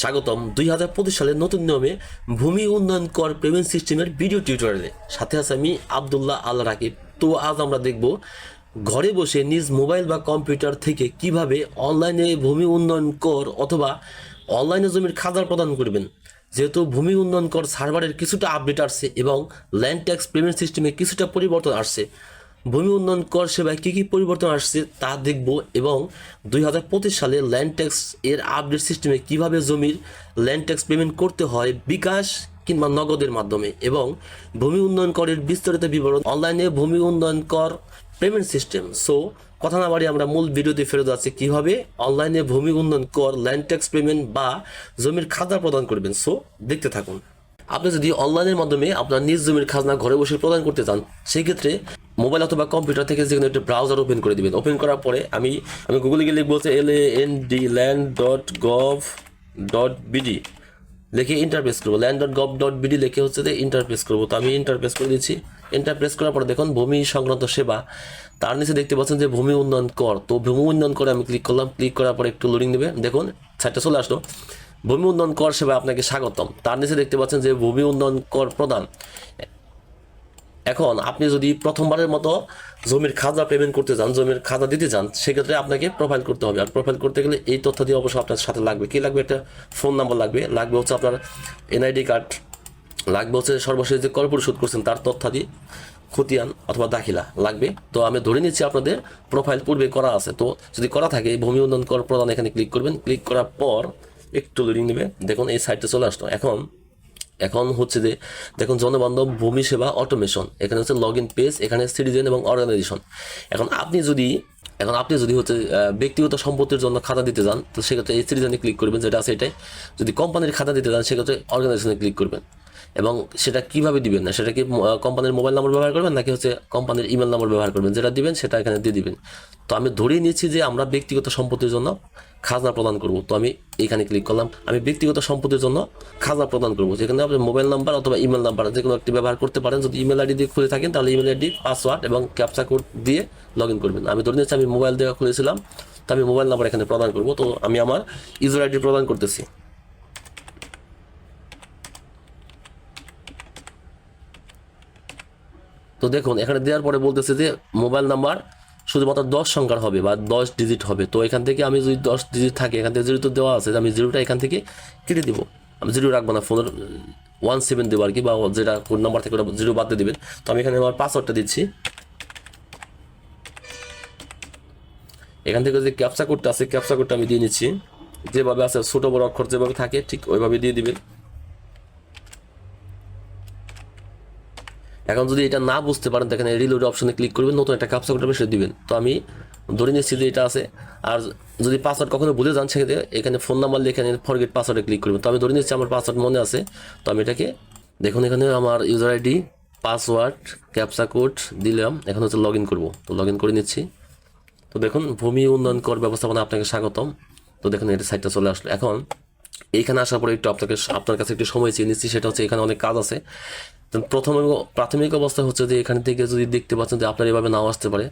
স্বাগতম। দুই হাজার পঁচিশ সালের নতুন নিয়মে ভূমি উন্নয়ন কর পেমেন্ট সিস্টেমের ভিডিও টিউটোরিয়ালে। সাথে আছে আমি আবদুল্লাহ আল রাকিব। তো আজ আমরা দেখব ঘরে বসে নিজ মোবাইল বা কম্পিউটার থেকে কীভাবে অনলাইনে ভূমি উন্নয়ন কর অথবা অনলাইনে জমির খাজার প্রদান করবেন। যেহেতু ভূমি উন্নয়ন কর সার্ভারের কিছুটা আপডেট আসছে এবং ল্যান্ড ট্যাক্স পেমেন্ট সিস্টেমে কিছুটা পরিবর্তন আসছে। ভূমি উন্নয়ন কর সেবায় কী কী পরিবর্তন আসছে তা দেখব এবং দুই হাজার পঁচিশ সালে ল্যান্ড ট্যাক্স এর আপডেট সিস্টেমে কীভাবে জমির ল্যান্ড ট্যাক্স পেমেন্ট করতে হয়, বিকাশ কিংবা নগদের মাধ্যমে এবং ভূমি উন্নয়ন করের বিস্তারিত বিবরণ অনলাইনে ভূমি উন্নয়ন কর পেমেন্ট সিস্টেম সো কথা না বাড়ি আমরা মূল ভিডিওতে ফেরত আছি, কীভাবে অনলাইনে ভূমি উন্নয়ন কর ল্যান্ড ট্যাক্স পেমেন্ট বা জমির খাজনা প্রদান করবেন। সো দেখতে থাকুন। আপনি যদি অনলাইনের মাধ্যমে আপনার নিজ জমির খাজনা ঘরে বসে প্রদান করতে চান সেই ক্ষেত্রে মোবাইল অথবা কম্পিউটার থেকে যে একটা ব্রাউজার ওপেন করে দিবেন। ওপেন করার পরে আমি আমি গুগলে গিয়ে লিখব L A N D land dot gov dot BD লিখে ইন্টারপ্রেস করব। Land dot gov dot BD লিখে হচ্ছে যে ইন্টারপ্রেস করব। তো আমি ইন্টারপ্রেস করে দিচ্ছি। ইন্টারপ্রেস করার পরে দেখুন, ভূমি সংক্রান্ত সেবা। তার নিচে দেখতে পাচ্ছেন যে ভূমি উন্নয়ন কর। তো ভূমি উন্নয়ন করে আমি ক্লিক করলাম। ক্লিক করার পরে একটু লোডিং দেবে দেখুন সাইটটা চলে আসলো। ভূমি উন্নয়ন কর সেবা আপনাকে স্বাগতম। তার নিচে দেখতে পাচ্ছেন যে ভূমি উন্নয়ন কর প্রদান। এখন আপনি যদি প্রথমবারের মতো জমির খাজা পেমেন্ট করতে চান জমির খাজা দিতে চান সেক্ষেত্রে আপনাকে প্রোফাইল করতে হবে। আর প্রোফাইল করতে গেলে এই তথ্য দিয়ে অবশ্যই আপনার সাথে লাগবে। কি লাগবে? একটা ফোন নাম্বার লাগবে। লাগবে হচ্ছে আপনার এনআইডি কার্ড লাগবে হচ্ছে সর্বশেষ যে কর পরিশোধ করছেন, তার তথ্যাদি খতিয়ান অথবা দাখিলা লাগবে। তো আমি ধরে নিচ্ছি আপনাদের প্রোফাইল পূর্বে করা আছে। তো যদি করা থাকে, ভূমি উন্নয়ন কর প্রদান এখানে ক্লিক করবেন। ক্লিক করার পর একটু লোডিং নেবে। দেখুন, এই সাইডটা চলে আসতো এখন এখন হচ্ছে যে, দেখুন, জনবান্ধব, ভূমি সেবা অটোমেশন এখানে হচ্ছে লগ ইন পেজ এখানে সিটিজেন এবং অর্গানাইজেশন এখন আপনি যদি, এখন আপনি যদি হচ্ছে ব্যক্তিগত সম্পত্তির জন্য খাতা দিতে যান, তো সেক্ষেত্রে এই সিটিজেনে ক্লিক করবেন, যেটা আছে এটাই। যদি কোম্পানির খাতা দিতে যান, সেক্ষেত্রে অর্গানাইজেশনে ক্লিক করবেন। এবং সেটা কীভাবে দিবেন না? সেটা কি কোম্পানির মোবাইল নম্বর ব্যবহার করবেন নাকি হচ্ছে কোম্পানির ইমেল নম্বর ব্যবহার করবেন? যেটা দিবেন সেটা এখানে দিয়ে দিবেন। তো আমি ধরেই নিয়েছি যে আমরা ব্যক্তিগত সম্পত্তির জন্য খাজনা প্রদান করব। তো আমি এখানে ক্লিক করলাম। আমি ব্যক্তিগত সম্পত্তির জন্য খাজনা প্রদান করব। যেখানে আপনি মোবাইল নাম্বার অথবা ইমেল নাম্বার যে কোনো একটি ব্যবহার করতে পারেন। যদি ইমেল আইডি দিয়ে খুলে থাকেন, তাহলে ইমেল আইডি পাসওয়ার্ড এবং ক্যাপচা কোড দিয়ে লগ ইন করবেন। আমি ধরে নিচ্ছি আমি মোবাইল দিয়ে খুলেছিলাম। তো আমি মোবাইল নাম্বার এখানে প্রদান করব। তো আমি আমার ইউজার আইডি প্রদান করতেছি। তো দেখুন, এখানে দেওয়ার পরে বলতেছে যে মোবাইল নাম্বার শুধুমাত্র দশ সংখ্যার হবে বা দশ ডিজিট হবে। তো এখান থেকে আমি যদি দশ ডিজিট থাকে, এখান থেকে জিরো তো দেওয়া আছে, আমি জিরোটা এখান থেকে কেটে দিব। আমি জিরো রাখব না ফোনের ওয়ান সেভেন দেবো আর কি, বা যেটা কোন নাম্বার থেকে ওটা জিরো বাদ দিয়ে দেবেন। তো আমি এখানে আমার পাসওয়ার্ডটা দিচ্ছি। এখান থেকে যে ক্যাপচা কোডটা আছে ক্যাপচা কোডটা আমি দিয়ে নিচ্ছি। যেভাবে আছে, ছোটো বড় অক্ষর যেভাবে থাকে, ঠিক ওইভাবে দিয়ে দিবেন। এখন যদি এটা না বুঝতে পারেন, তো এখানে রিলোড অপশনে ক্লিক করবেন, নতুন একটা ক্যাপচা কোড সে দিবেন। তো আমি ধরে নিচ্ছি যে এটা আছে। আর যদি পাসওয়ার্ড কখনো ভুলে যান, সেক্ষেত্রে এখানে ফোন নাম্বার লিখে এখানে ফরগেট পাসওয়ার্ডে ক্লিক করবেন। তো আমি ধরে নিচ্ছি আমার পাসওয়ার্ড মনে আছে। তো আমি এটাকে দেখুন এখানে আমার user ID password captcha code দিলাম। এখন হচ্ছে লগ ইন করব। তো লগ ইন করে নিচ্ছি। তো দেখুন, ভূমি উন্নয়ন কর ব্যবস্থাপনা আপনাকে স্বাগতম। তো দেখুন, এটা সাইটটা চলে আসলো। এখন এইখানে আসার পরে একটু আপনাকে, আপনার কাছে একটু সময় চেয়ে নিচ্ছি। সেটা হচ্ছে এখানে অনেক কাজ আছে। প্রথমে প্রাথমিক অবস্থা হচ্ছে যে এখান থেকে যদি দেখতে পাচ্ছেন যে আপনার এভাবে নাও আসতে পারে,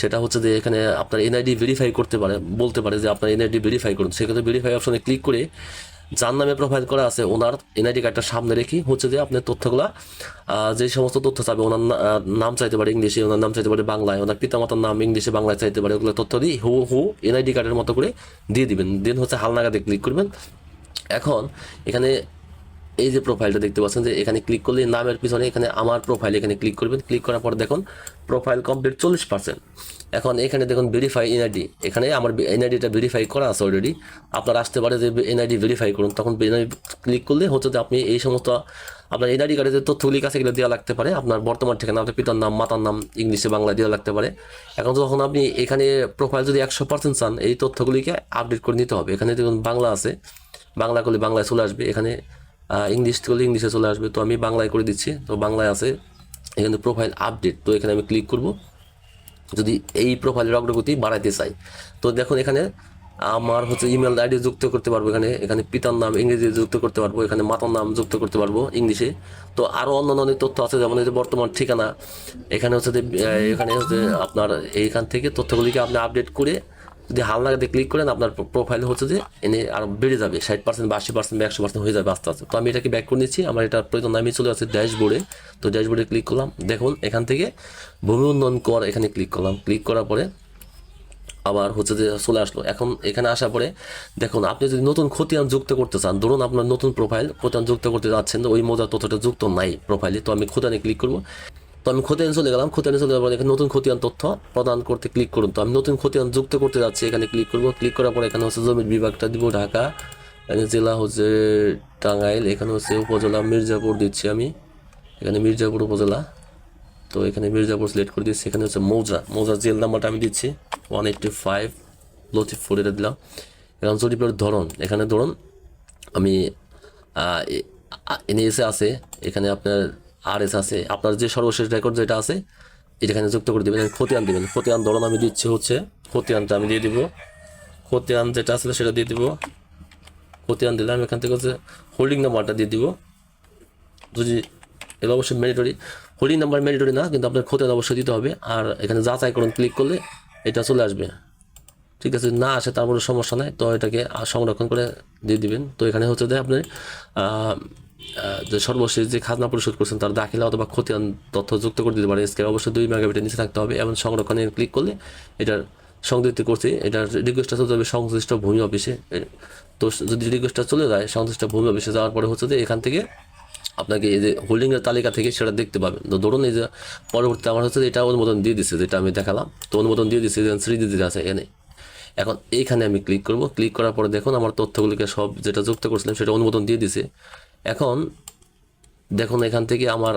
সেটা হচ্ছে যে এখানে আপনার এনআইডি ভেরিফাই করতে পারে, বলতে পারে যে আপনার এনআইডি ভেরিফাই করুন। সেক্ষেত্রে ভেরিফাই অপশনে ক্লিক করে যার নামে প্রোফাইল করা আছে, ওনার এনআইডি কার্ডটা সামনে রেখে হচ্ছে যে আপনার তথ্যগুলা যে সমস্ত তথ্য চাবে ওনার নাম চাইতে পারে ইংলিশে, ওনার নাম চাইতে পারে বাংলায়, ওনার পিতামাতার নাম ইংলিশে, বাংলায় চাইতে পারে, ওগুলো তথ্য দিয়ে হু হু এনআইডি কার্ডের মতো করে দিয়ে দিবেন। দেন হচ্ছে হালনাগাদে ক্লিক করবেন। এখন এখানে এই যে প্রোফাইলটা দেখতে পাচ্ছেন যে এখানে ক্লিক করলে নামের পিছনে এখানে আমার প্রোফাইল এখানে ক্লিক করবেন। ক্লিক করার পর দেখুন প্রোফাইল কমপ্লিট চল্লিশ পার্সেন্ট এখন এখানে দেখুন ভেরিফাই এনআইডি এখানে আমার এনআইডিটা ভেরিফাই করা আছে অলরেডি আপনার আসতে পারে যে এনআইডি ভেরিফাই করুন। তখন এনআইডি ক্লিক করলে হচ্ছে যে আপনি এই সমস্ত আপনার এনআইডি কার্ডে যে তথ্যগুলি কাছে এগুলো দেওয়া লাগতে পারে। আপনার বর্তমান ঠিকানা, আপনার পিতার নাম, মাতার নাম ইংলিশে বাংলা দেওয়া লাগতে পারে। এখন যখন আপনি এখানে প্রোফাইল যদি একশো পার্সেন্ট চান, এই তথ্যগুলিকে আপডেট করে নিতে হবে। এখানে দেখুন বাংলা আছে। বাংলা করলে বাংলায় চলে আসবে। এখানে ইংলিশ করলে ইংলিশে চলে আসবে। তো আমি বাংলায় করে দিচ্ছি। তো বাংলায় আছে এখানে প্রোফাইল আপডেট তো এখানে আমি ক্লিক করব। যদি এই প্রোফাইলের অগ্রগতি বাড়াইতে চাই। তো দেখুন এখানে আমার হচ্ছে ইমেল আইডি যুক্ত করতে পারব এখানে। এখানে পিতার নাম ইংরেজি যুক্ত করতে পারব। এখানে মাতার নাম যুক্ত করতে পারব ইংলিশে। তো আরও অন্যান্য অনেক তথ্য আছে। যেমন যে বর্তমান ঠিকানা। এখানে হচ্ছে এখানে হচ্ছে আপনার এইখান থেকে তথ্যগুলিকে আপনি আপডেট করে যদি হালনাগাদে ক্লিক করেন, আপনার প্রোফাইল হচ্ছে যে এনে আরও বেড়ে যাবে, ষাট পার্সেন্ট বা আশি পার্সেন্ট বা একশো পার্সেন্ট হয়ে যাবে আস্তে আস্তে। তো আমি এটাকে ব্যাক করে নিচ্ছি, আমার এটা প্রয়োজন আমি চলে আসছে ড্যাশবোর্ডে তো ড্যাশবোর্ডে ক্লিক করলাম, দেখুন, এখান থেকে ভূমি উন্নয়ন কর এখানে ক্লিক করলাম। ক্লিক করার পরে আবার হচ্ছে যে চলে আসলো। এখন এখানে আসার পরে, দেখুন, আপনি যদি নতুন খতিয়ান যুক্ত করতে চান, ধরুন আপনার নতুন প্রোফাইল খতিয়ান যুক্ত করতে যাচ্ছেন, ওই মজার তথ্যটা যুক্ত নাই প্রোফাইলে তো আমি খতিয়ানে ক্লিক করব। তো আমি খতিয়ান চলে গেলাম। খতিয়ানে চলে যাওয়ার এখানে নতুন খতিয়ান তথ্য প্রদান করতে ক্লিক করুন। তো আমি নতুন খতিয়ান যুক্ত করতে যাচ্ছি, এখানে ক্লিক করব। ক্লিক করার পরে এখানে হচ্ছে জমির বিভাগটা দিব ঢাকা, এখানে জেলা হচ্ছে টাঙ্গাইল, এখানে হচ্ছে উপজেলা মির্জাপুর দিচ্ছি আমি। এখানে মির্জাপুর উপজেলা। তো এখানে মির্জাপুর সিলেক্ট করে দিচ্ছি এখানে হচ্ছে মৌজা। মৌজার জেল নাম্বারটা আমি দিচ্ছি ওয়ান এইটটি ফাইভ লতিফপুর এটা দিলাম। এখন জরিপের ধরন, এখানে ধরুন আমি এনএসএ আছে, এখানে আপনার আর এস আছে। আপনার যে সর্বশেষ রেকর্ড যেটা আছে এটা এখানে যুক্ত করে দেবেন। খতিয়ান দেবেন। খতিয়ান ধরুন আমি দিচ্ছি হচ্ছে খতিয়ানটা আমি দিয়ে দিব। খতিয়ান যেটা আছে সেটা দিয়ে দিব। খতিয়ান দিলাম এখান থেকে হচ্ছে হোল্ডিং নাম্বারটা দিয়ে দিব। যদি এটা অবশ্যই ম্যান্ডেটরি হোল্ডিং নাম্বার ম্যান্ডেটরি না, কিন্তু আপনার খতিয়ান অবশ্যই দিতে হবে। আর এখানে যাচাই করুন ক্লিক করলে এটা চলে আসবে। ঠিক আছে, না আসে তারপরে সমস্যা নাই। তো এটাকে সংরক্ষণ করে দিয়ে দিবেন। তো এখানে হচ্ছে যে আপনি যে সর্বশেষ যে খাজনা পরিশোধ করছেন তার দাখিলা অথবা খতিয়ান তথ্য যুক্ত করে দিতে পারেন স্কেল অবশ্যই দুই মেগাবিটের নিচে থাকতে হবে এবং সংরক্ষণে ক্লিক করলে এটার সংযুক্তি করছে এটার রিকোয়েস্টটা চলে যাবে সংশ্লিষ্ট ভূমি অফিসে। তো যদি রিকোয়েস্টটা চলে যায় সংশ্লিষ্ট ভূমি অফিসে যাওয়ার পরে হচ্ছে যে এখান থেকে আপনাকে এই যে হোল্ডিংয়ের তালিকা থেকে সেটা দেখতে পাবেন। তো ধরুন এই যে পরবর্তীতে আমার হচ্ছে এটা অনুমোদন দিয়ে দিচ্ছে যেটা আমি দেখালাম। তো অনুমোদন দিয়ে দিচ্ছে যে শ্রী দিদি আছে এখানে। এখন এইখানে আমি ক্লিক করব। ক্লিক করার পরে দেখুন আমার তথ্যগুলিকে সব যেটা যুক্ত করছিলাম সেটা অনুমোদন দিয়ে দিছে। এখন দেখুন, এখান থেকে আমার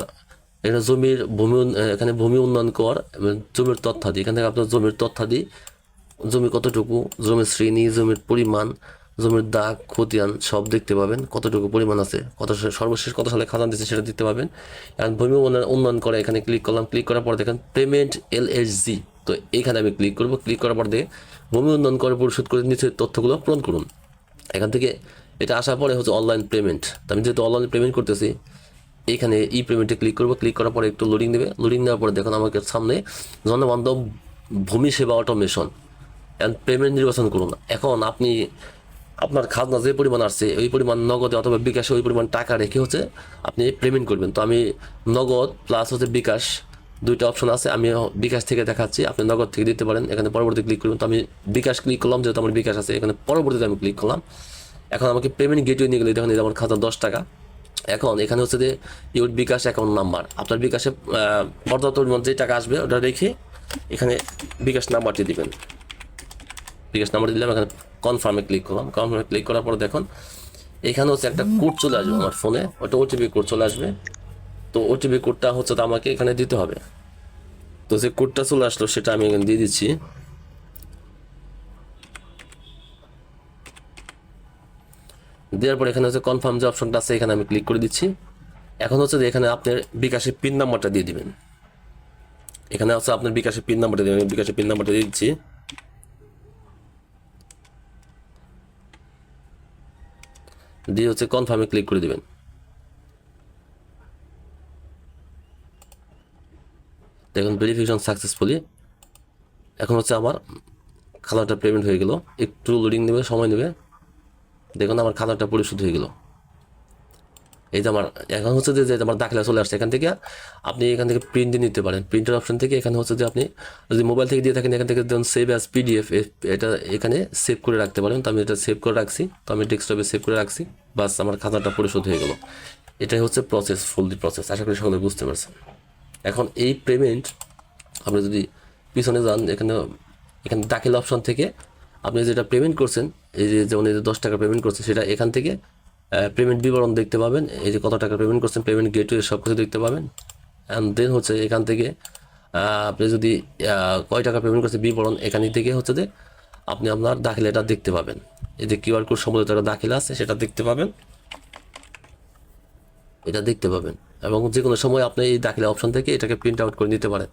এটা জমির ভূমি এখানে ভূমি উন্নয়ন কর জমির তথ্যাদি। এখান থেকে আপনার জমির তথ্যাদি, জমি কতটুকু, জমির শ্রেণি, জমির পরিমাণ, জমির দাগ, খতিয়ান সব দেখতে পাবেন। কতটুকু পরিমাণ আছে, কত সর্বশেষ কত সালে খাজান দিচ্ছে সেটা দেখতে পাবেন। এখন ভূমি উন্নয়ন উন্নয়ন করে এখানে ক্লিক করলাম। ক্লিক করার পর দেখেন পেমেন্ট এল তো এখানে আমি ক্লিক করব। ক্লিক করার পর দেখে ভূমি উন্নয়ন করে পরিশোধ করে নিচে তথ্যগুলো পূরণ করুন। এখান থেকে এটা আসার পরে হচ্ছে অনলাইন পেমেন্ট আমি যেহেতু অনলাইন পেমেন্ট করতেছি, এখানে ই পেমেন্টে ক্লিক করব। ক্লিক করার পরে একটু লোডিং দেবে। লোডিং দেওয়ার পরে দেখুন আমাকে সামনে জনবান্ধব ভূমি সেবা অটোমেশন অ্যান্ড পেমেন্ট নির্বাচন করুন। এখন আপনি আপনার খাজনা যে পরিমাণ আসছে, ওই পরিমাণ নগদে অথবা বিকাশে ওই পরিমাণ টাকা রেখে হচ্ছে আপনি পেমেন্ট করবেন। তো আমি নগদ প্লাস হচ্ছে বিকাশ দুইটা অপশন আছে। আমি বিকাশ থেকে দেখাচ্ছি, আপনি নগদ থেকে দিতে পারেন। এখানে পরবর্তী ক্লিক করুন তো আমি বিকাশ ক্লিক করলাম, যেহেতু আমার বিকাশ আছে, এখানে পরবর্তীতে আমি ক্লিক করলাম। এখন আমাকে পেমেন্ট গেটওয়ে নিয়ে গেলে এই আমার খাতা দশ টাকা। এখন এখানে হচ্ছে যে ইউর বিকাশ অ্যাকাউন্ট নাম্বার আপনার বিকাশে পর্যাপ্ত পরিমাণ যে টাকা আসবে ওটা রেখে এখানে বিকাশ নাম্বারটি দিবেন। বিকাশ নাম্বার দিলাম, এখানে কনফার্মে ক্লিক করলাম। কনফার্মে ক্লিক করার পর দেখুন, এখানে হচ্ছে একটা কোড চলে আসবে আমার ফোনে ওটা ওটিপি কোড চলে আসবে। তো ওটিপি কোডটা হচ্ছে তো আমাকে এখানে দিতে হবে। তো যে কোডটা চলে আসলো সেটা আমি এখানে দিয়ে দিচ্ছি। দেওয়ার পর এখানে হচ্ছে কনফার্ম যে অপশনটা আছে, এখানে আমি ক্লিক করে দিচ্ছি। এখন হচ্ছে যে এখানে আপনার বিকাশের পিন নাম্বারটা দিয়ে দিবেন। এখানে হচ্ছে আপনার বিকাশের পিন নাম্বারটা দিবেন বিকাশের পিন নাম্বারটা দিয়ে দিচ্ছি। দিয়ে হচ্ছে কনফার্মে ক্লিক করে দিবেন। দেখুন ভেরিফিকেশন সাকসেসফুলি এখন হচ্ছে আমার খাতাটা পেমেন্ট হয়ে গেল। একটু লোডিং নেবে, সময় নেবে। দেখুন আমার খাতাটা পরিশোধ হয়ে গেল। এই যে আমার, এখন হচ্ছে যে আমার দাখিলা চলে আসছে, এখান থেকে আপনি এখান থেকে প্রিন্ট নিতে পারেন। প্রিন্টের অপশন থেকে এখানে হচ্ছে যে আপনি যদি মোবাইল থেকে দিয়ে থাকেন, এখান থেকে ধরুন সেভ অ্যাজ পিডিএফ এটা এখানে সেভ করে রাখতে পারেন। তো আমি এটা সেভ করে রাখছি। তো আমি ডেস্কটপে সেভ করে রাখছি। বাস আমার খাতাটা পরিশোধ হয়ে গেল। এটাই হচ্ছে প্রসেস ফুললি প্রসেস আশা করি সকলে বুঝতে পারছেন। এখন এই পেমেন্ট আপনি যদি পিছনে যান, এখানে এখানে দাখিল অপশন থেকে আপনি যেটা পেমেন্ট করছেন, এই যে যেমন এই যে দশ টাকা পেমেন্ট করছেন, সেটা এখান থেকে পেমেন্ট বিবরণ দেখতে পাবেন। এই যে কত টাকা পেমেন্ট করছেন পেমেন্ট গেটওয়ে সব কিছু দেখতে পাবেন। অ্যান্ড দেন হচ্ছে এখান থেকে আপনি যদি কয় টাকা পেমেন্ট করছেন বিবরণ, এখান থেকে হচ্ছে যে আপনি আপনার দাখিলাটা দেখতে পাবেন। এই যে কিউআর কোড সম্বলিত একটা দাখিলা আছে, সেটা দেখতে পাবেন। এটা দেখতে পাবেন। এবং যে কোনো সময় আপনি এই দাখিলা অপশন থেকে এটাকে প্রিন্ট আউট করে নিতে পারেন।